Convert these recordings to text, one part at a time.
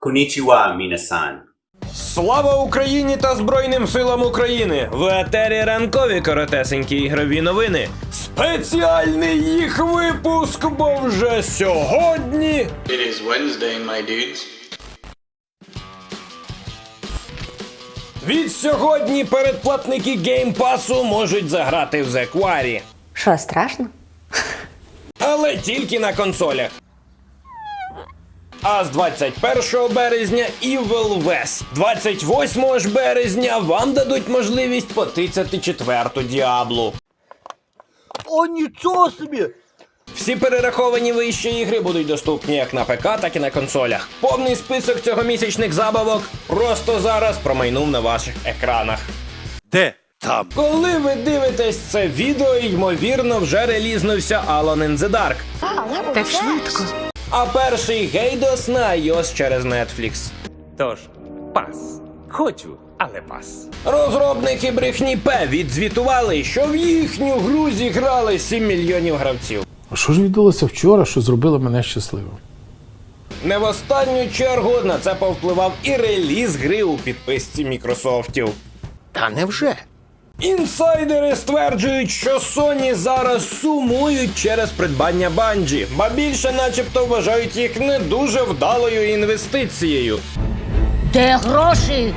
Konnichiwa, minasan. Слава Україні та Збройним силам України! В етері ранкові коротесенькі ігрові новини. Спеціальний їх випуск, бо вже сьогодні. It is Wednesday, my dudes. Від сьогодні передплатники геймпасу можуть заграти в The Quarry. Що, страшно? Але тільки на консолях. А з 21 березня Evil West. 28 ж березня вам дадуть можливість потицяти четверту діаблу. О, нічого собі! Всі перераховані вище ігри будуть доступні як на ПК, так і на консолях. Повний список цьогомісячних забавок просто зараз промайнув на ваших екранах. Де там? Коли ви дивитесь це відео, ймовірно, вже релізнувся Alan in the Dark. Так швидко. А перший гейдос на iOS через Netflix. Тож, пас. Хочу, але пас. Розробники брехні П відзвітували, що в їхню гру зіграли 7 мільйонів гравців. А що ж відбулося вчора, що зробило мене щасливим? Не в останню чергу на це повпливав і реліз гри у підписці Мікрософтів. Та невже? Інсайдери стверджують, що Sony зараз сумують через придбання Bungie, ба більше, начебто, вважають їх не дуже вдалою інвестицією. Де гроші?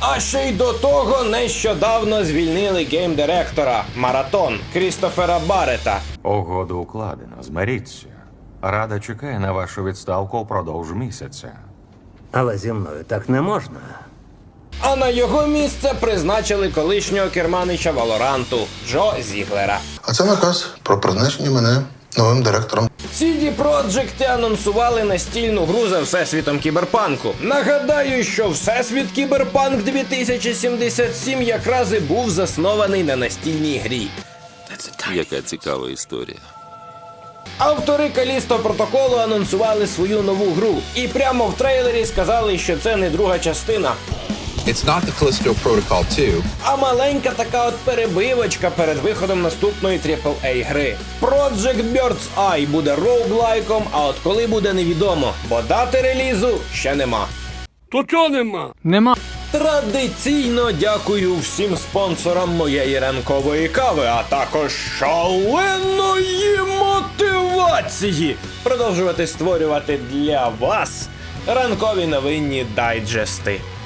А ще й до того нещодавно звільнили гейм-директора Маратон Крістофера Барета. Угоду укладено, змиріться. Рада чекає на вашу відставку впродовж місяця. Але зі мною так не можна. А на його місце призначили колишнього керманича Валоранту Джо Зіглера. А це наказ про призначення мене новим директором. CD Projekt анонсували настільну гру за всесвітом кіберпанку. Нагадаю, що всесвіт Кіберпанк 2077 якраз і був заснований на настільній грі. Яка цікава історія. Автори Калісто протоколу анонсували свою нову гру, і прямо в трейлері сказали, що це не друга частина, It's not the Callisto Protocol 2. а маленька така от перебивочка перед виходом наступної AAA гри. Project Bird's Eye буде роуглайком, а от коли буде невідомо, бо дати релізу ще нема. То чого нема? Нема. Традиційно дякую всім спонсорам моєї ранкової кави, а також шаленої мотивації продовжувати створювати для вас ранкові новинні дайджести.